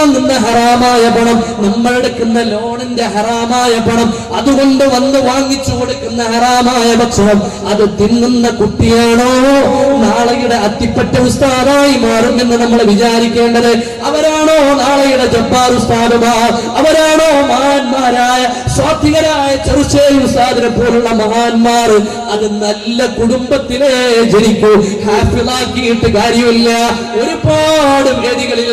വാങ്ങുന്ന ഹറാമായ പണം നമ്മൾ എടുക്കുന്ന ലോണിന്റെ ഹറാമായ പണം അതുകൊണ്ട് വന്ന് വാങ്ങിച്ചു കൊടുക്കുന്ന ഹറാമായ ഭക്ഷണം അത് തിന്നുന്ന കുട്ടിയാണോ? നാളെയുടെ അത്തിപ്പറ്റ ഉസ്താദായി മാറുമെന്ന് നമ്മൾ വിചാരിക്കേണ്ടത് അവരാണോ നാളെയുടെ ജപ്പാർ ഉസ്താദുമാർ അവരാണോ മഹാന്മാരായ സ്വാത്വികരായ ചെറുശ്ശേരി ഉസ്താദിനെ പോലുള്ള മഹാന്മാർ? അത് നല്ല കുടുംബത്തിലെ ജനിക്കൂ. ഹാപ്പിളാക്കിയിട്ട് കാര്യമില്ല. ഒരുപാട് വേദികളിൽ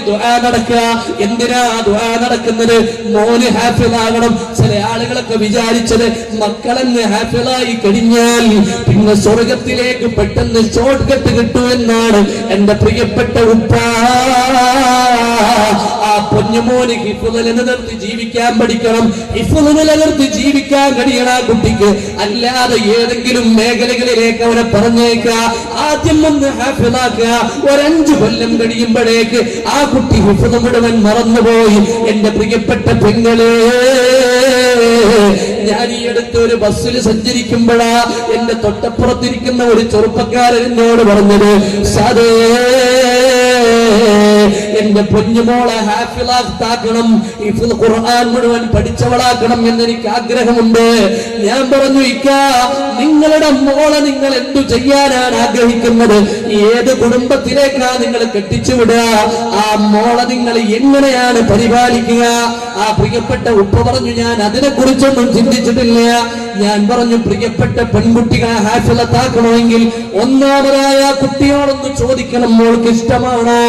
നടക്കുക. എന്തിനാ ദുആ നടക്കുന്നത്? മോന് ഹാഫിളാകണം ചില ആളുകളൊക്കെ വിചാരിച്ചത് മക്കളെന്ന് ഹാഫിളായി കഴിഞ്ഞാൽ പിന്നെ സ്വർഗത്തിലേക്ക് പെട്ടെന്ന് ഷോർട്ട് കട്ട് കിട്ടുമെന്നാണ് എന്റെ പ്രിയപ്പെട്ട ഉപ്പ. ആ പൊന്നുമോന് ഹിഫുദ് നിലനിർത്തി ജീവിക്കാൻ പഠിക്കണം. ഹിഫുദ് നിലനിർത്തി ജീവിക്കാൻ കഴിയണ കുട്ടിക്ക്. അല്ലാതെ ഏതെങ്കിലും മേഖലകളിലേക്ക് അവനെ പറഞ്ഞേക്ക ആദ്യം ഒന്ന് ഹാഫിളാക്കുക. ഒരഞ്ചു കൊല്ലം കഴിയുമ്പോഴേക്ക് ആ കുട്ടി ഹിഫുദ് മുഴുവൻ മറന്നുപോയി. എന്റെ പ്രിയപ്പെട്ട പെങ്ങളെ ഞാൻ ഈ അടുത്ത് ഒരു ബസ്സിൽ സഞ്ചരിക്കുമ്പോഴാ എന്റെ തൊട്ടപ്പുറത്തിരിക്കുന്ന ഒരു ചെറുപ്പക്കാരൻ എന്നോട് പറഞ്ഞത് സാധേ എന്റെ പൊന്നുമോളെ ഹാഫിളാക്കണം ഹിഫ്ള് ഖുർആൻ മുഴുവൻ പഠിച്ചവളാക്കണം എന്നെനിക്ക് ആഗ്രഹമുണ്ട്. ഞാൻ പറഞ്ഞു ഇക്ക നിങ്ങളുടെ മോളെ നിങ്ങൾ എന്തു ചെയ്യാനാണ് ആഗ്രഹിക്കുന്നത്? ഏത് കുടുംബത്തിലേക്കാ നിങ്ങൾ കെട്ടിച്ചുവിടുക? ആ മോളെ നിങ്ങൾ എങ്ങനെയാണ് പരിപാലിക്കുക? ആ പ്രിയപ്പെട്ട ഉപ്പ പറഞ്ഞു ഞാൻ അതിനെ കുറിച്ചൊന്നും ചിന്തിച്ചിട്ടില്ല. ഞാൻ പറഞ്ഞു പ്രിയപ്പെട്ട പെൺകുട്ടികളെ ഹാഫിളത്താക്കണമെങ്കിൽ ഒന്നാമതായ കുട്ടിയോടൊന്ന് ചോദിക്കണം മോൾക്ക് ഇഷ്ടമാണോ?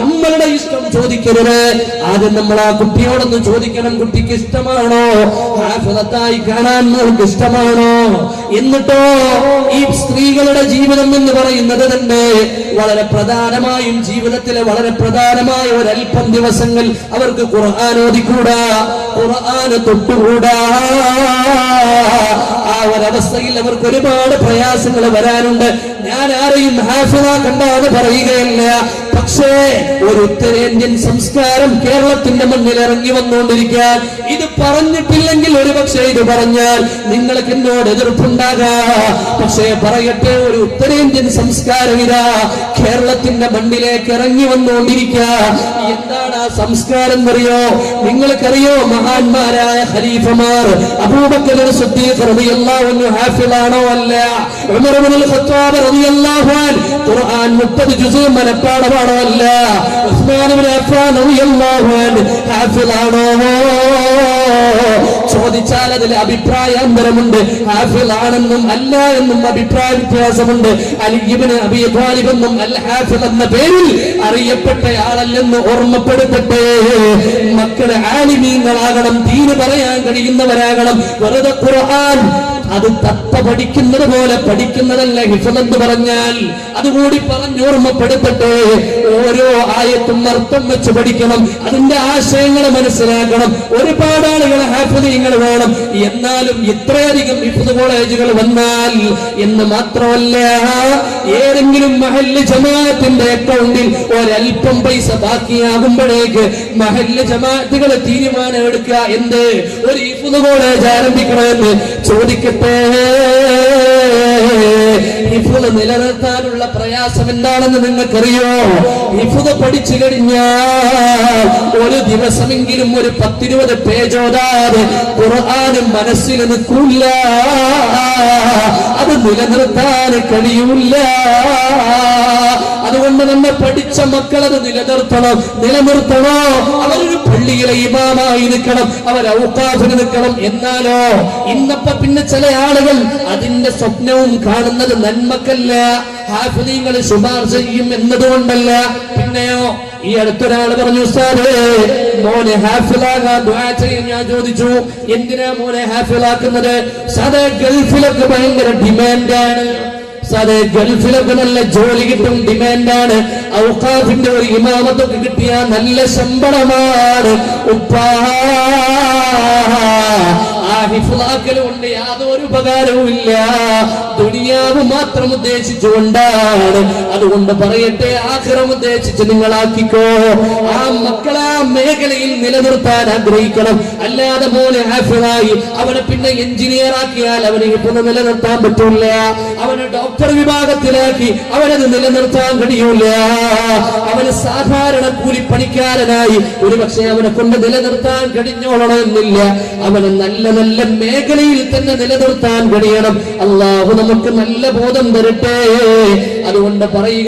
നമ്മളുടെ ഇഷ്ടം ചോദിക്കരുത്. ആദ്യം നമ്മൾ ആ കുട്ടിയോടൊന്ന് ചോദിക്കണം കുട്ടിക്ക് ഇഷ്ടമാണോ? ഹാഫിളത്തായി കാണാൻ നിങ്ങൾക്ക് ഇഷ്ടമാണോ? എന്നിട്ടോ ഈ സ്ത്രീകളുടെ ജീവിതം എന്ന് പറയുന്നത് തന്നെ വളരെ പ്രധാനമായും ജീവിതത്തിലെ വളരെ പ്രധാനമായ ഒരല്പം ദിവസങ്ങൾ അവർക്ക് ഖുർആൻ ഓതിക്കൂടാ തൊട്ടുകൂടാ. ആ ഒരവസ്ഥയിൽ അവർക്ക് ഒരുപാട് പ്രയാസങ്ങൾ വരാനുണ്ട്. ഞാൻ ആരെയും ഹാഫിള കണ്ടാന്ന് പറയുകയില്ല. പക്ഷേ ഒരു ഉത്തരേന്ത്യൻ സംസ്കാരം കേരളത്തിന്റെ മുന്നിൽ ഇറങ്ങി വന്നുകൊണ്ടിരിക്കാൻ ഇത് പറഞ്ഞിട്ടില്ലെങ്കിൽ ഒരു പക്ഷേ ഇത് പറഞ്ഞാൽ നിങ്ങൾക്ക് എന്നോട് എതിർപ്പുണ്ടാകാ. പക്ഷേ പറയട്ടെ ഒരു ഉത്തരേന്ത്യൻ സംസ്കാരം ഇതാ. കേരളത്തിന്റെ മണ്ണിലേക്ക് ഇറങ്ങി വന്നുകൊണ്ടിരിക്ക. എന്താണ് ആ സംസ്കാരം എന്നറിയോ? നിങ്ങൾക്കറിയോ? മഹാന്മാരായ ഖലീഫമാർ അബൂബക്കർ സിദ്ദീഖ് റളിയല്ലാഹു അൻഹു അല്ല? ഉമർ ഇബ്നുൽ ഖത്താബ് റളിയല്ലാഹു അൻ ഖുർആൻ 30 ജുസ് മനപ്പാടമാണോ ഉസ്മാൻ ഇബ്നു റളിയല്ലാഹു ചോദിച്ചാൽ അതിൽ അഭിപ്രായാന്തരമുണ്ട് ഹാഫിളാണെന്നും അല്ല എന്നും അഭിപ്രായ വ്യത്യാസമുണ്ട്. അലിബിന് അബി ഹാഫിൾ എന്ന പേരിൽ അറിയപ്പെട്ട ആളല്ലെന്ന് ഓർമ്മപ്പെടുത്തട്ടെ. മക്കളെ ആലിമീങ്ങളാകണം തീര് പറയാൻ കഴിയുന്നവരാകണം. വെറുതെ ഖുർആൻ അത് തത്ത പഠിക്കുന്നത് പോലെ പഠിക്കുന്നതല്ല ഹിഫമെന്ന് പറഞ്ഞാൽ. അതുകൂടി പറഞ്ഞോർമ്മപ്പെടുത്തട്ടെ ഓരോ ആയത്തും അർത്ഥം വെച്ച് പഠിക്കണം അതിന്റെ ആശയങ്ങൾ മനസ്സിലാക്കണം. ഒരുപാട് ആളുകൾ ഹാഫിദീങ്ങൾ വേണം. എന്നാലും ഇത്രയധികം ഹിഫ്ദ് കോളേജുകൾ വന്നാൽ എന്ന് മാത്രമല്ല ഏതെങ്കിലും മഹല്ല് ജമാഅത്തിന്റെ അക്കൗണ്ടിൽ ഒരല്പം പൈസ ബാക്കിയാകുമ്പോഴേക്ക് മഹല്ല് ജമാഅത്തുകൾ തീരുമാനം എടുക്കുക എന്ത്? ഒരു ഹിഫ്ദ് കോളേജ് ആരംഭിക്കണമെന്ന് ചോദിക്കട്ടെ. ഹിഫുദ് നിലനിർത്താനുള്ള പ്രയാസം എന്താണെന്ന് നിങ്ങൾക്കറിയോ? ഹിഫുദ് പഠിച്ചു കഴിഞ്ഞാൽ ഒരു ദിവസമെങ്കിലും ഒരു പത്തിരുപത് പേജ് ഓടാതെ ഖുർആാനും മനസ്സിൽ നിൽക്കില്ല. അത് നിലനിർത്താൻ കഴിയൂല അതുകൊണ്ട് തന്നെ പഠിച്ച മക്കൾ അത് നിലനിർത്തണം നിലനിർത്തണോ? അവരൊരു പള്ളിയിലെ ഇമാമായി നിൽക്കണം അവർ ഔക്കാഫിന് നിൽക്കണം എന്നാലോ? ഇന്നപ്പോ പിന്നെ ചില ആളുകൾ അതിന്റെ സ്വപ്നവും കാണുന്നത് നന്മക്കല്ല ഹാഫിലിങ്ങൾ ശുപാർശ ചെയ്യും എന്നതുകൊണ്ടല്ല. പിന്നെയോ ഈ അടുത്തൊരാൾ പറഞ്ഞു സാറേ മോനെ ഹാഫിലാകാൻ ദുആ ചെയ്യാൻ ഞാൻ ചോദിച്ചു എന്തിനാ മോനെ ഹാഫിലാക്കുന്നത് സാറേ ഗൾഫിലൊക്കെ ഭയങ്കര ഡിമാൻഡാണ്. സാറേ ഗൾഫിലൊക്കെ നല്ല ജോലി കിട്ടും ഡിമാൻഡാണ്. ഔക്കാഫിന്റെ ഒരു ഇമാമത്തൊക്കെ കിട്ടിയ നല്ല ശമ്പളമാണ്. ഉപ്പാ ആ ഹിഫ്ലാക്കൽ കൊണ്ട് യാതൊരു ഉപകാരവും ഇല്ല. ദുനിയാവ് മാത്രം ഉദ്ദേശിച്ചുകൊണ്ടാണ്. അതുകൊണ്ട് പറയട്ടെ ആഗ്രഹം ഉദ്ദേശിച്ച് നിങ്ങളാക്കിക്കോ. ആ മക്കളെ മേഖലയിൽ നിലനിർത്താൻ ആഗ്രഹിക്കണം. അല്ലാതെ പോലെ ഹാഫിളായി അവനെ പിന്നെ എഞ്ചിനീയർ ആക്കിയാൽ അവനെ ഇപ്പൊന്ന് നിലനിർത്താൻ പറ്റൂല അവനെ ഡോക്ടർ വിഭാഗത്തിലാക്കി അവനത് നിലനിർത്താൻ കഴിയൂല. അവന് സാധാരണ കൂലിപ്പണിക്കാരനായി ഒരു പക്ഷേ അവനെ കൊണ്ട് നിലനിർത്താൻ കഴിഞ്ഞോളണമെന്നില്ല അവനെ നല്ല നല്ല മേഖലയിൽ തന്നെ നിലനിർത്താൻ കഴിയണം. അള്ളാഹു നമുക്ക് നല്ല ബോധം തരട്ടെ. അതുകൊണ്ട് പറയുക